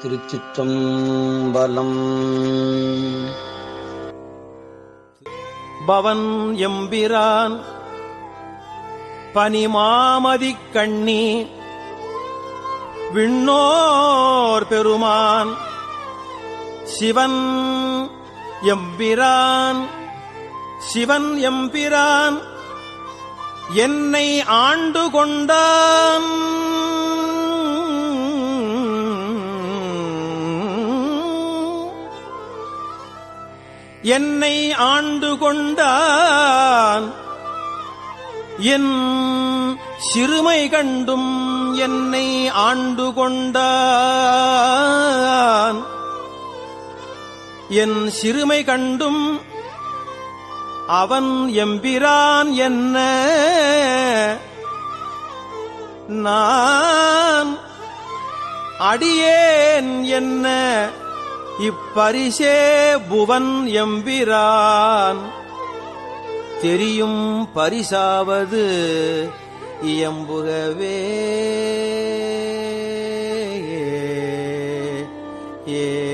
திருச்சிற்றம்பலம். பவன் எம்பிரான் பனிமாமதி கண்ணி விண்ணோர் பெருமான் சிவன் எம்பிரான் சிவன் எம்பிரான் என்னை ஆண்டு கொண்டான். என்னை ஆண்டு கொண்டான் என் சிறுமை கண்டும் என்னை ஆண்டு கொண்டான் என் சிறுமை கண்டும் அவன் எம்பிரான் என்ன? நான் அடியேன் என்ன? இப்பரிசே புவன் எம்பிரான். தெரியும் பரிசாவது இயம்புகவே. ஏ